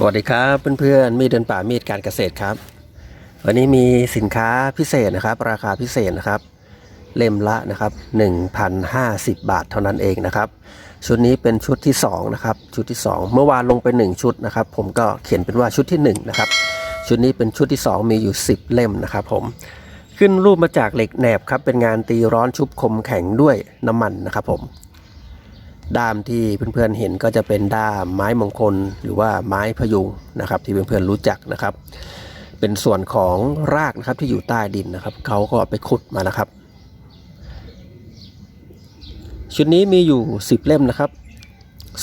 สวัสดีครับเพื่อนๆมีดเดินป่ามีดการเกษตรครับ วันนี้มีสินค้าพิเศษนะครับ ราคาพิเศษนะครับ เล่มละนะครับ1,050 บาทเท่านั้นเองนะครับ ชุดนี้เป็นชุดที่2นะครับชุดที่ 2 เมื่อวานลงไป 1 ชุดนะครับ ผมก็เขียนเป็นว่าชุดที่1นะครับชุดนี้เป็นชุดที่ 2 มีอยู่ 10 เล่มนะครับ ผมขึ้นรูปมาจากเหล็กแหนบครับเป็นงานตีร้อนชุบคมแข็งด้วยน้ำมันนะครับผม ด้ามที่เพื่อนๆเห็นก็จะเป็นด้ามไม้มงคล หรือว่าไม้พยุงนะครับที่เพื่อนๆรู้จักนะครับ เป็นส่วนของรากนะครับที่อยู่ใต้ดินนะครับเขาก็ไปขุดมานะครับ ชุดนี้มีอยู่ 10 เล่มนะครับ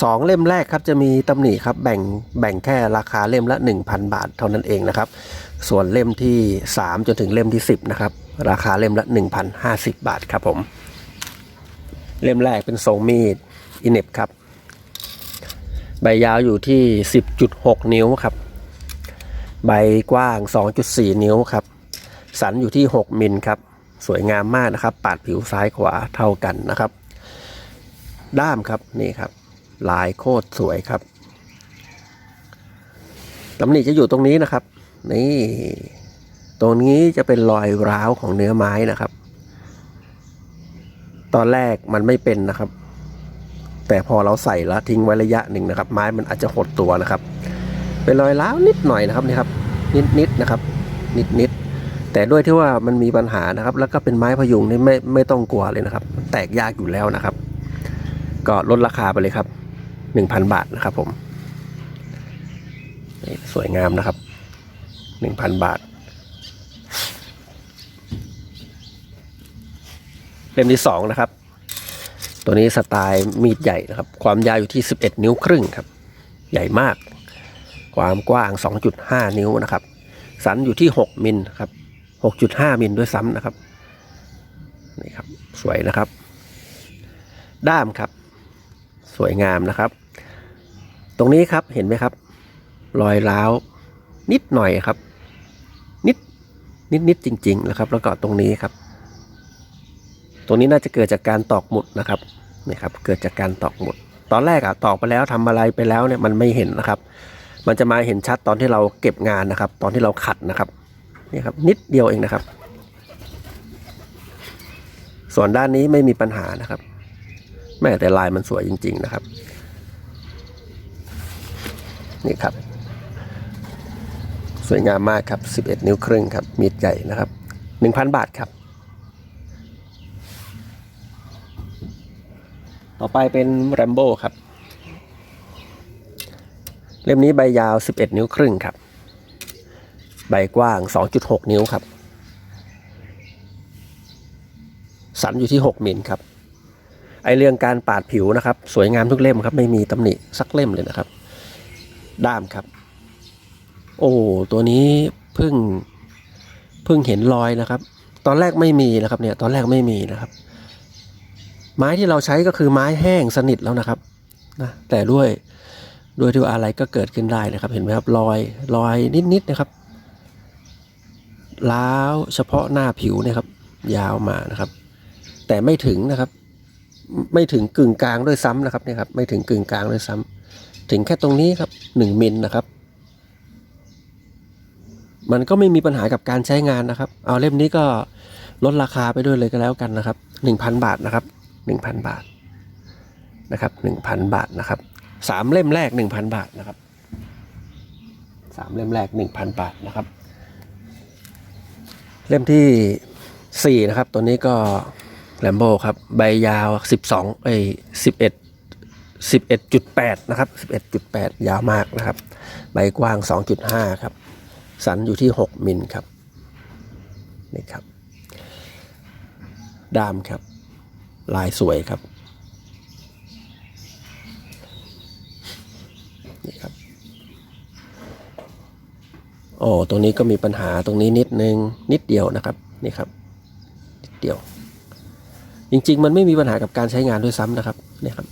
สองเล่มแรกครับจะมีตำหนิครับแบ่งแบ่งแค่ราคาเล่มละ 1,000 บาทเท่านั้นเองนะครับ ส่วนเล่มที่ 3 จนถึงเล่มที่ 10นะครับราคาเล่มละ 1,050 บาทครับผม เล่มแรกเป็นทรงมีด อินเนบครับ ใบยาวอยู่ที่ 10.6 นิ้วครับ ใบกว้าง 2.4 นิ้วครับ สันอยู่ที่ 6 มิลครับ สวยงามมากนะครับ ปาดผิวซ้ายขวาเท่ากันนะครับ ด้ามครับนี่ครับ ลายโคตรสวยครับตำหนิจะอยู่ตรงนี้นะครับ นี่ ตรงนี้จะเป็นรอยร้าวของเนื้อไม้นะครับ ตอนแรกมันไม่เป็นนะครับ แต่พอเราใส่แล้วทิ้งไว้ระยะหนึ่งนะครับ ไม้มันอาจจะหดตัวนะครับ เป็นรอยร้าวนิดหน่อยนะครับนี่ครับ นิดนิดนะครับ นิดนิดแต่ด้วยที่ว่ามันมีปัญหานะครับ แล้วก็เป็นไม้พยุงนี่ไม่ไม่ต้องกลัวเลยนะครับ แตกยากอยู่แล้วนะครับ ก็ลดราคาไปเลยครับหนึ่งพันบาทนะครับผมสวยงามนะครับหนึ่งพันบาทเล่มที่สองนะครับ ตัวนี้สไตล์มีดใหญ่นะครับ ความยาวอยู่ที่ 11 นิ้วครึ่งครับ ใหญ่มาก ความกว้าง 2.5 นิ้วนะครับ สันอยู่ที่ 6 มิลครับ 6.5 มิลด้วยซ้ำนะครับ นี่ครับ สวยนะครับ ด้ามครับ สวยงามนะครับ ตรงนี้ครับเห็นไหมครับ รอยร้าวนิดหน่อยครับ นิดนิดนิดจริง ๆ นะครับ แล้วก็ตรงนี้ครับ ตรงนี้น่าจะเกิดจากการตอกหมุดนะครับนี่ครับเกิดจากการตอกหมุด ตอนแรกอะตอกไปแล้วทำอะไรไปแล้วเนี่ยมันไม่เห็นนะครับ มันจะมาเห็นชัดตอนที่เราเก็บงานนะครับ ตอนที่เราขัดนะครับนี่ครับนิดเดียวเองนะครับ ส่วนด้านนี้ไม่มีปัญหานะครับ แม่แต่ลายมันสวยจริง ๆนะครับ นี่ครับ สวยงามมากครับ 11 นิ้วครึ่งครับมีดใหญ่นะครับ 1,000 บาทครับ ต่อไปเป็นแรมโบ้ครับ เล่มนี้ใบยาว 11 นิ้วครึ่งครับ ใบกว้าง 2.6 นิ้วครับ สันอยู่ที่ 6มิลครับ ไอเรื่องการปาดผิวนะครับ สวยงามทุกเล่มครับ ไม่มีตำหนิสักเล่มเลยนะครับ ด้ามครับ โอ้ตัวนี้เพิ่งเพิ่งเห็นรอยนะครับ ตอนแรกไม่มีนะครับเนี่ย ตอนแรกไม่มีนะครับ ไม้ที่เราใช้ก็คือไม้แห้งสนิทแล้วนะครับนะแต่ด้วยด้วยที่ว่าอะไรก็เกิดขึ้นได้นะครับ เห็นไหมครับรอยรอยนิดๆนะครับล้าวเฉพาะหน้าผิวเนะครับ ยาวมานะครับ แต่ไม่ถึงนะครับ ไม่ถึงกึ่งกลางด้วยซ้ำนะครับเนี่ยครับ ไม่ถึงกึ่งกลางด้วยซ้ำถึงแค่ตรงนี้ครับหนึ่งมิลนะครับ มันก็ไม่มีปัญหากับการใช้งานนะครับ เอาเล่มนี้ก็ลดราคาไปด้วยเลยก็แล้วกันนะครับหนึ่งพันบาทนะครับ หนึ่งพันบาทนะครับหนึ่งพันบาทนะครับสามเล่มแรกหนึ่งพันบาทนะครับสามเล่มแรกหนึ่งพันบาทนะครับ เล่มที่สี่นะครับตัวนี้ก็แลมโบครับใบยาวสิบสองเอ้สิบเอ็ดสิบเอ็ดจุดแปดนะครับสิบเอ็ดจุดแปดยาวมากนะครับ ใบกว้างสองจุดห้าครับ สันอยู่ที่หกมิลครับ นี่ครับ ดามครับ ลายสวยครับนี่ครับโอ้ตรงนี้ก็มีปัญหาตรงนี้นิดนึงนิดเดียวนะครับนี่ครับนิดเดียว จริงๆ มันไม่มีปัญหากับการใช้งานด้วยซ้ำนะครับนี่ครับ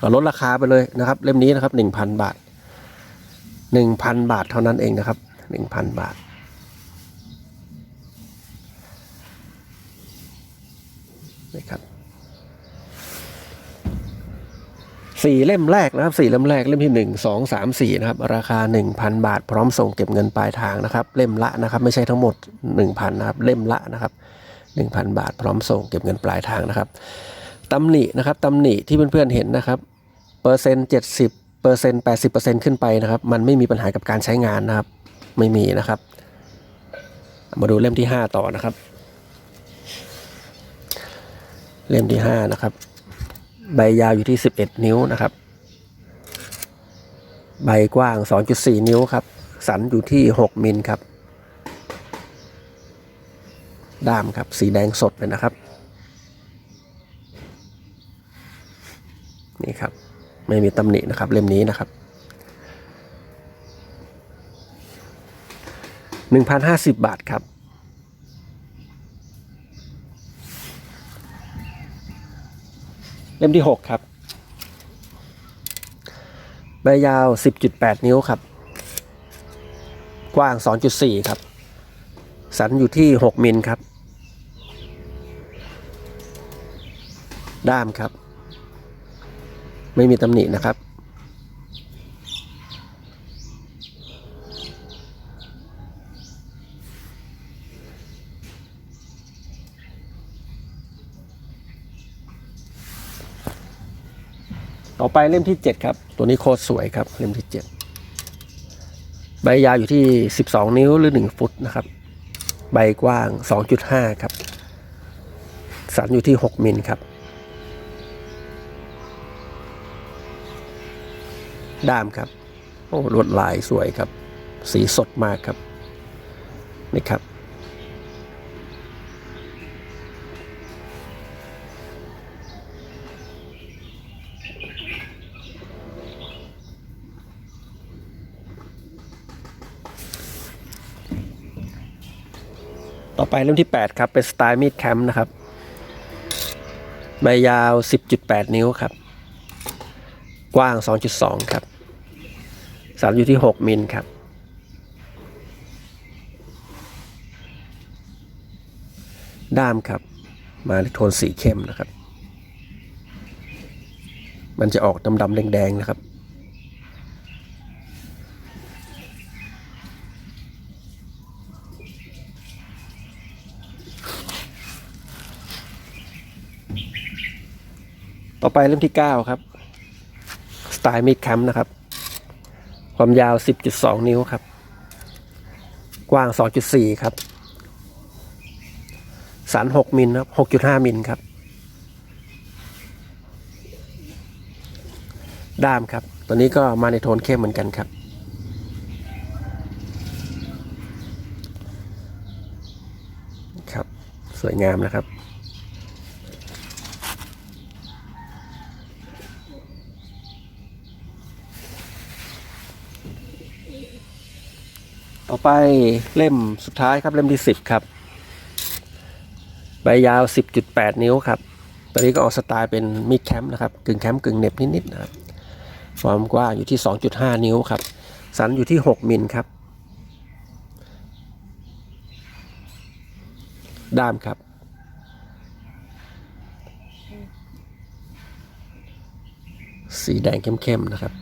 เราลดราคาไปเลยนะครับ เล่มนี้นะครับหนึ่งพันบาทหนึ่งพันบาทเท่านั้นเองนะครับหนึ่งพันบาทนี่ครับ สี่เล่มแรกนะครับสี่เล่มแรกเล่มที่หนึ่งสองสามสี่นะครับราคาหนึ่งพันบาท พร้อมส่งเก็บเงินปลายทางนะครับ เล่มละนะครับ ไม่ใช่ทั้งหมดหนึ่งพันนะครับเล่มละนะครับหนึ่งพันบาท พร้อมส่งเก็บเงินปลายทางนะครับตำหนินะครับตำหนิที่เพื่อนๆเห็นนะครับเปอร์เซ็นต์เจ็ดสิบเปอร์เซ็นต์แปดสิบเปอร์เซ็นต์ขึ้นไปนะครับ มันไม่มีปัญหากับการใช้งานนะครับ ไม่มีนะครับ มาดูเล่มที่ห้าต่อนะครับ เล่มที่ห้านะครับ ใบยาวอยู่ที่ 11 นิ้วนะครับ ใบกว้าง 2.4 นิ้วครับ สันอยู่ที่ 6 มิลครับ ด้ามครับสีแดงสดเลยนะครับ นี่ครับ ไม่มีตำหนินะครับ เล่มนี้นะครับ 1,050 บาทครับ เล่มที่ 6 ครับ ใบยาว 10.8 นิ้วครับ กว้าง 2.4 ครับ สันอยู่ที่ 6 มิลครับ ด้ามครับ ไม่มีตำหนินะครับ ต่อไปเล่มที่ 7 ครับ ตัวนี้โคตรสวยครับเล่มที่ 7 ใบยาวอยู่ที่ 12 นิ้วหรือ 1 ฟุตนะครับ ใบกว้าง 2.5 ครับ สันอยู่ที่ 6 มิลครับ ด้ามครับ โอ้ลวดลายสวยครับ สีสดมากครับ นี่ครับ ไปเล่มที่ 8 ครับ เป็นสไตล์มีดแคมป์นะครับ ใบยาว 10.8 นิ้วครับ กว้าง 2.2 ครับสันอยู่ที่ 6 มิลครับ ด้ามครับ มาในโทนสีเข้มนะครับ มันจะออกดำๆแดงๆนะครับ อไปเล่มที่9ครับ สไตล์มิดแคมป์นะครับ ความยาว10.2นิ้วครับ กว้าง2.4ครับ สัน6มิลครับ6.5มิลครับ ด้ามครับ ตัวนี้ก็มาในโทนเข้มเหมือนกันครับครับ สวยงามนะครับ ต่อไปเล่มสุดท้ายครับเล่มที่10ครับ ใบยาว 10.8 นิ้วครับตัวนี้ก็ออกสไตล์เป็นมิดแคมป์นะครับกึ่งแคมป์กึ่งเน็บนิดๆนะครับความกว้างอยู่ที่ 2.5 นิ้วครับ สันอยู่ที่ 6มิลครับ ด้ามครับ สีแดงเข้มๆนะครับ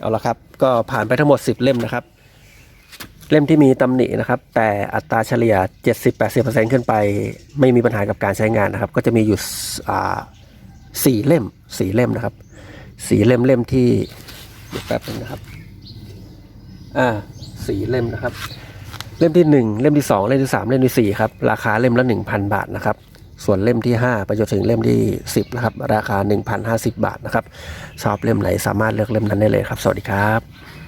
เอาละครับ ก็ผ่านไปทั้งหมด 10 เล่มนะครับ เล่มที่มีตำหนินะครับ แต่อัตราเฉลี่ย 70-80%ขึ้นไป ไม่มีปัญหากับการใช้งานนะครับ ก็จะมีอยู่สี่เล่มสี่เล่มนะครับสี่เล่มเล่มที่เดี๋ยวแป๊บนึงนะครับอ่าสี่เล่มนะครับ เล่มที่หนึ่งเล่มที่สองเล่มที่สามเล่มที่สี่ครับราคาเล่มละหนึ่งพันบาทนะครับ ส่วนเล่มที่ห้าไปจนถึงเล่มที่สิบนะครับ ราคาหนึ่งพันห้าสิบบาทนะครับ ชอบเล่มไหนสามารถเลือกเล่มนั้นได้เลยครับ สวัสดีครับ